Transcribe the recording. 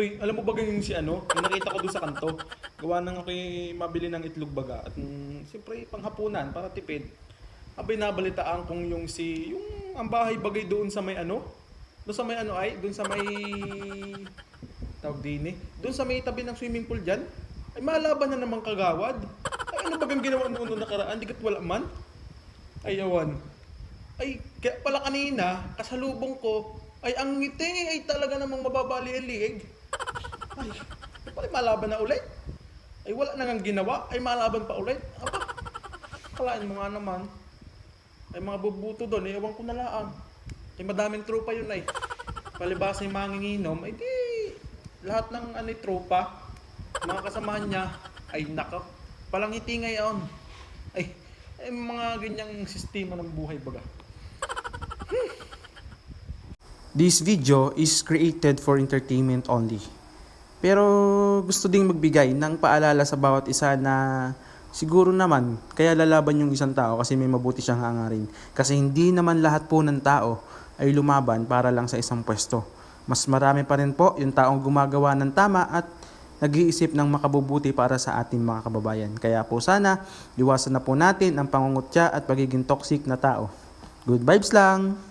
Uy, alam mo ba ganyan si ano? Yung nakita ko doon sa kanto. Gawa nang ako'y mabili ng itlog baga. At mm, siyempre, panghapunan para tipid. Abay nabalitaan kong yung si... Yung ang bahay bagay doon sa may ano? Doon sa may ano ay? Doon sa may... Tawag din eh. Doon sa may tabi ng swimming pool dyan. Ay malaban na naman kagawad. Ay ano bagang ginawa noon nung nakaraan? Di wala man. Ay awan. Ay, kaya pala kanina, kasalubong ko, ay ang ngiti ay talaga namang mababali ang liig. Ay, pala malaban na ulit. Ay wala na nang ginawa, ay malaban pa ulit. Aba, kalain mo nga naman. Ay mga bubuto doon, eh, ewan ko na lang. Ay madaming tropa yun ay. Palibasa yung manginginom, ay di, lahat ng ano, tropa, mga kasamahan niya, ay nako, palang ngiti ngayon. Ay, ay mga ganyang sistema ng buhay baga. This video is created for entertainment only. Pero gusto ding magbigay ng paalala sa bawat isa na siguro naman kaya lalaban yung isang tao kasi may mabuti siyang hangarin. Kasi hindi naman lahat po ng tao ay lumaban para lang sa isang pwesto. Mas marami pa rin po yung taong gumagawa ng tama at nag-iisip ng makabubuti para sa ating mga kababayan. Kaya po sana, iwasan na po natin ang pangungutya at pagiging toxic na tao. Good vibes lang!